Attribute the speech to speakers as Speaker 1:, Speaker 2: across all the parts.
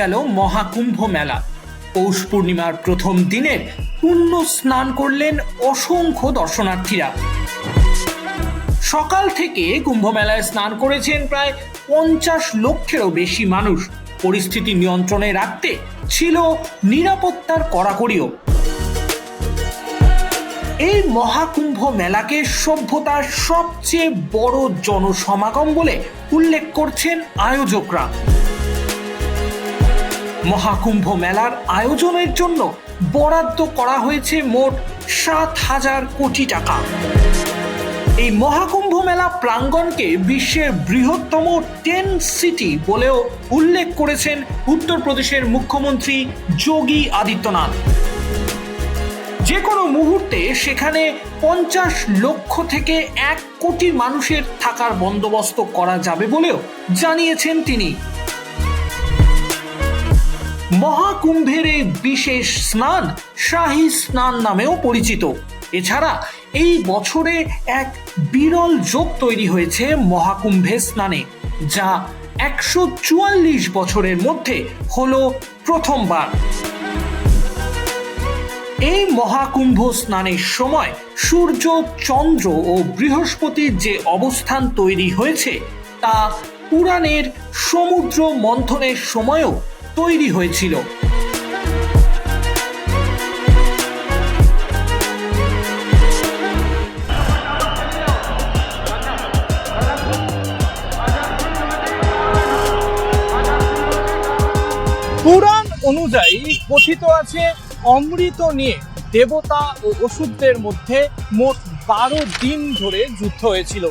Speaker 1: গেল মহাকুম্ভ মেলা। পৌষ পূর্ণিমার প্রথম দিনের পুণ্য স্নান করলেন অসংখ্য দর্শনার্থীরা। সকাল থেকে কুম্ভ মেলায় স্নান করেছেন প্রায় পঞ্চাশ লক্ষেরও বেশি মানুষ। পরিস্থিতি নিয়ন্ত্রণে রাখতে ছিল নিরাপত্তার কড়াকড়িও। এই মহাকুম্ভ মেলাকে সভ্যতার সবচেয়ে বড় জনসমাগম বলে উল্লেখ করছেন আয়োজকরা। মহাকুম্ভ মেলার আয়োজনের জন্য বরাদ্দ করা হয়েছে মোট সাত হাজার কোটি টাকা। এই মহাকুম্ভ মেলা প্রাঙ্গণকে বিশ্বের বৃহত্তম টেন সিটি বলেও উল্লেখ করেছেন উত্তরপ্রদেশের মুখ্যমন্ত্রী যোগী আদিত্যনাথ। যে কোনো মুহূর্তে সেখানে পঞ্চাশ লক্ষ থেকে এক কোটি মানুষের থাকার বন্দোবস্ত করা যাবে বলেও জানিয়েছেন তিনি। মহাকুম্ভের এই বিশেষ স্নান শাহী স্নান নামেও পরিচিত। এছাড়া এই বছরে এক বিরল যোগ তৈরি হয়েছে মহাকুম্ভে স্নানে, যা একশো চুয়াল্লিশ বছরের মধ্যে হলো প্রথমবার। এই মহাকুম্ভ স্নানের সময় সূর্য, চন্দ্র ও বৃহস্পতির যে অবস্থান তৈরি হয়েছে, তা পুরাণের সমুদ্র মন্থনের সময়ও তৈরি হয়েছিল।
Speaker 2: পুরাণ অনুযায়ী কথিত আছে, অমৃত নিয়ে দেবতা ও অসুরদের মধ্যে মোট বারো দিন ধরে যুদ্ধ হয়েছিল,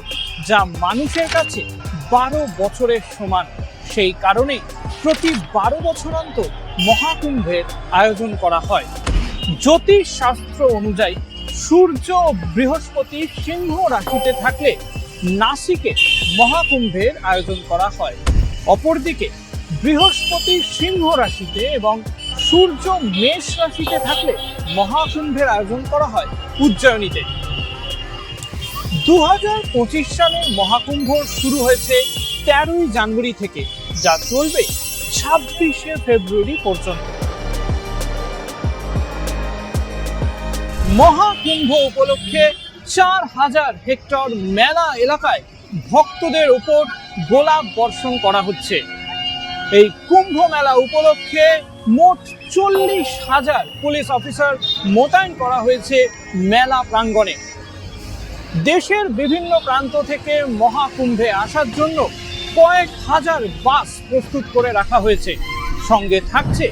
Speaker 2: যা মানুষের কাছে বারো বছরের সমান। সেই কারণে প্রতি বারো বছর অন্তর মহাকুম্ভের আয়োজন করা হয়। জ্যোতিষ শাস্ত্র অনুযায়ী সূর্য বৃহস্পতি সিংহ রাশিতে থাকলে নাসিকে মহাকুম্ভের আয়োজন করা হয়। অপরদিকে বৃহস্পতি সিংহ রাশিতে এবং সূর্য মেষ রাশিতে থাকলে মহাকুম্ভের আয়োজন করা হয় উজ্জয়িনীতে। দু সালে মহাকুম্ভ শুরু হয়েছে তেরোই জানুয়ারি থেকে, যা চলবে ছাব্বিশে ফেব্রুয়ারি পর্যন্ত। মহাকুম্ভ উপলক্ষে চার হাজার হেক্টর মেলা এলাকায় ভক্তদের উপর গোলাপ বর্ষণ করা হচ্ছে। এই কুম্ভ মেলা উপলক্ষে মোট চল্লিশ হাজার পুলিশ অফিসার মোতায়েন করা হয়েছে মেলা প্রাঙ্গণে। দেশের বিভিন্ন প্রান্ত থেকে মহাকুম্ভে আসার জন্য কয়েক হাজার বাস প্রস্তুত করে রাখা হয়েছে। সঙ্গে থাকছে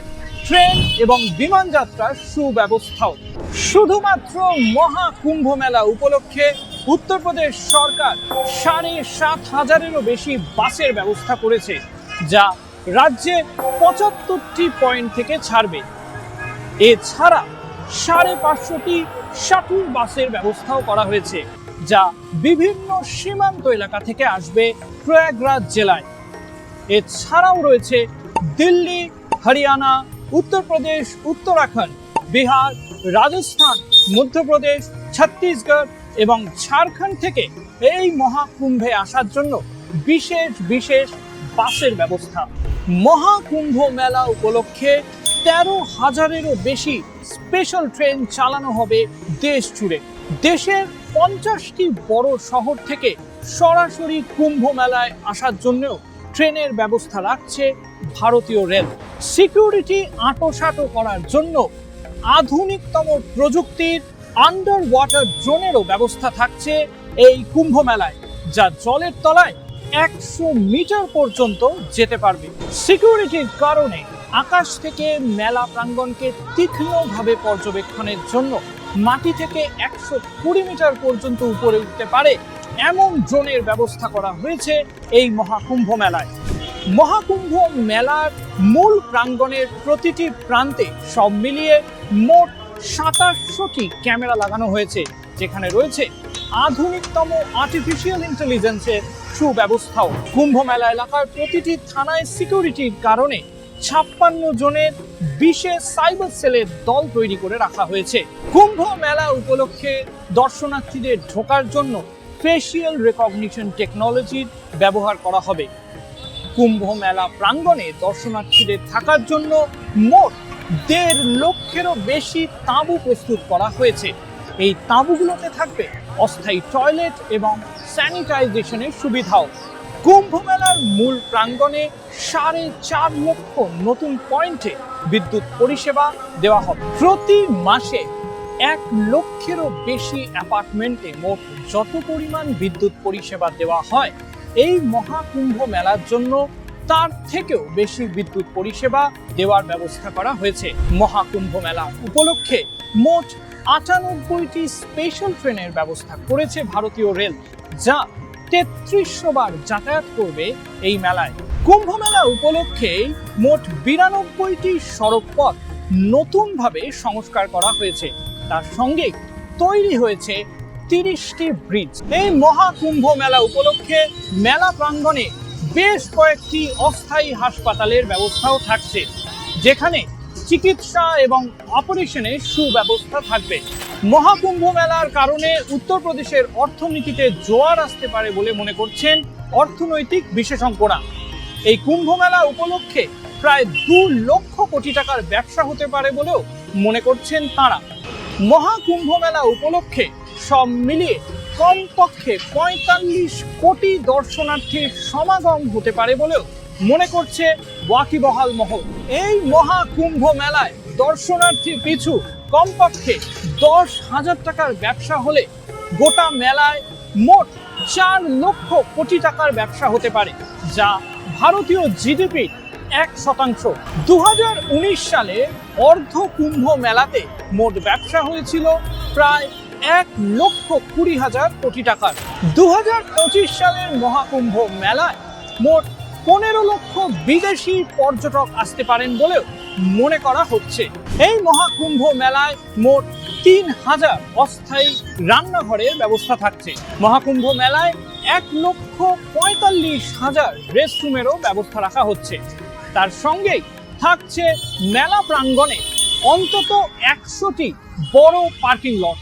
Speaker 2: ট্রেন এবং বিমান যাত্রার সুব্যবস্থাও। শুধুমাত্র মহাকুম্ভ মেলা উপলক্ষে উত্তরপ্রদেশ সরকার সাড়ে সাত হাজারেরও বেশি বাসের ব্যবস্থা করেছে, যা রাজ্যে পঁচাত্তরটি পয়েন্ট থেকে ছাড়বে। এছাড়া সাড়ে পাঁচশোটি শাটুল বাসের ব্যবস্থাও করা হয়েছে। যা বিভিন্ন সীমান্ত এলাকা থেকে আসবে প্রয়াগরাজ জেলায়। এছাড়াও রয়েছে দিল্লি, হরিয়ানা, উত্তরপ্রদেশ, উত্তরাখণ্ড, বিহার, রাজস্থান, মধ্যপ্রদেশ, ছত্তিশগড় এবং ঝাড়খণ্ড থেকে এই মহাকুম্ভে আসার জন্য বিশেষ বিশেষ বাসের ব্যবস্থা। মহাকুম্ভ মেলা উপলক্ষে তেরো হাজারেরও বেশি স্পেশাল ট্রেন চালানো হবে দেশ জুড়ে দেশের পঞ্চাশটি বড় শহর থেকে সরাসরি কুম্ভ মেলায় আসার জন্যও ট্রেনের ব্যবস্থা রাখছে ভারতীয় রেল। সিকিউরিটি আঁটোসাঁটো করার জন্য আধুনিকতম প্রযুক্তির আন্ডার ওয়াটার ড্রোনেরও ব্যবস্থা থাকছে এই কুম্ভ মেলায় যা জলের তলায় একশো মিটার পর্যন্ত যেতে পারবে। সিকিউরিটির কারণে আকাশ থেকে মেলা প্রাঙ্গণকে তীক্ষ্ণভাবে পর্যবেক্ষণের জন্য মাটি থেকে একশো কুড়ি মিটার পর্যন্ত উপরে উঠতে পারে এমন ড্রোনের ব্যবস্থা করা হয়েছে এই মহাকুম্ভ মেলায়। মহাকুম্ভ মেলার মূল প্রাঙ্গণের প্রতিটি প্রান্তে সব মিলিয়ে মোট সাতাশশোটি ক্যামেরা লাগানো হয়েছে, যেখানে রয়েছে আধুনিকতম আর্টিফিশিয়াল ইন্টেলিজেন্সের সুব্যবস্থাও। কুম্ভ মেলা এলাকার প্রতিটি থানায় সিকিউরিটির কারণে ছাপ্পান্ন জনের বিশেষ সাইবার সেলের দল তৈরি করে রাখা হয়েছে। কুম্ভ মেলা উপলক্ষে দর্শনার্থীদের ঢোকার জন্য ফেসিয়াল রেকগনিশন টেকনোলজির ব্যবহার করা হবে। কুম্ভ মেলা প্রাঙ্গণে দর্শনার্থীদের থাকার জন্য মোট দেড় লক্ষেরও বেশি তাঁবু প্রস্তুত করা হয়েছে। এই তাঁবুগুলোতে থাকবে অস্থায়ী টয়লেট এবং স্যানিটাইজেশনের সুবিধাও। কুম্ভ মেলার মূল প্রাঙ্গণে সাড়ে চার লক্ষ নতুন পয়েন্টে বিদ্যুৎ পরিষেবা দেওয়া হবে। প্রতি মাসে এক লক্ষেরও বেশি অ্যাপার্টমেন্টে মোট যত পরিমাণ বিদ্যুৎ পরিষেবা দেওয়া হয়, এই মহাকুম্ভ মেলার জন্য তার থেকেও বেশি বিদ্যুৎ পরিষেবা দেওয়ার ব্যবস্থা করা হয়েছে। মহাকুম্ভ মেলা উপলক্ষে মোট আটানব্বইটি স্পেশাল ট্রেনের ব্যবস্থা করেছে ভারতীয় রেল, যা তেত্রিশশো বার যাতায়াত করবে এই মেলায়। কুম্ভ মেলা উপলক্ষে মোট বিরানব্বইটি সড়ক পথ নতুনভাবে সংস্কার করা হয়েছে। তার সঙ্গে তৈরি হয়েছে তিরিশটি ব্রিজ। এই মহাকুম্ভ মেলা উপলক্ষে মেলা প্রাঙ্গণে বেশ কয়েকটি অস্থায়ী হাসপাতালের ব্যবস্থাও থাকছে। যেখানে চিকিৎসা এবং অপারেশনের সুব্যবস্থা থাকবে। মহাকুম্ভ মেলার কারণে উত্তরপ্রদেশের অর্থনীতিতে জোয়ার আসতে পারে বলে মনে করছেন অর্থনৈতিক বিশেষজ্ঞরা। এই কুম্ভ মেলা উপলক্ষে প্রায় দু লক্ষ কোটি টাকার ব্যবসা হতে পারে বলেও মনে করছেন তারা। মহাকুম্ভ মেলা উপলক্ষে সব মিলিয়ে কমপক্ষে পঁয়তাল্লিশ কোটি দর্শনার্থীর সমাগম হতে পারে বলেও মনে করছে ওয়াকিবহাল মহল। এই মহাকুম্ভ মেলায় দর্শনার্থী পিছু কমপক্ষে দশ হাজার টাকার ব্যবসা হলে গোটা মেলায় মোট চার লক্ষ কোটি টাকার ব্যবসা হতে পারে, যা ভারতীয় জিডিপি এক শতাংশ। দু হাজার উনিশ সালে অর্ধ কুম্ভ মেলাতে মোট ব্যবসা হয়েছিল প্রায় এক লক্ষ কুড়ি হাজার কোটি টাকার। দু হাজার পঁচিশ সালের মহাকুম্ভ মেলায় মোট পনেরো লক্ষ বিদেশি পর্যটক আসতে পারেন বলেও মনে করা হচ্ছে। এই মহাকুম্ভ মেলায় মোট তিন হাজার অস্থায়ী রান্নাঘরের ব্যবস্থা থাকছে। মহাকুম্ভ মেলায় এক লক্ষ পঁয়তাল্লিশ হাজার রেস্টরুমেরও ব্যবস্থা রাখা হচ্ছে। তার সঙ্গেই থাকছে মেলা প্রাঙ্গণে অন্তত একশোটি বড় পার্কিং লট।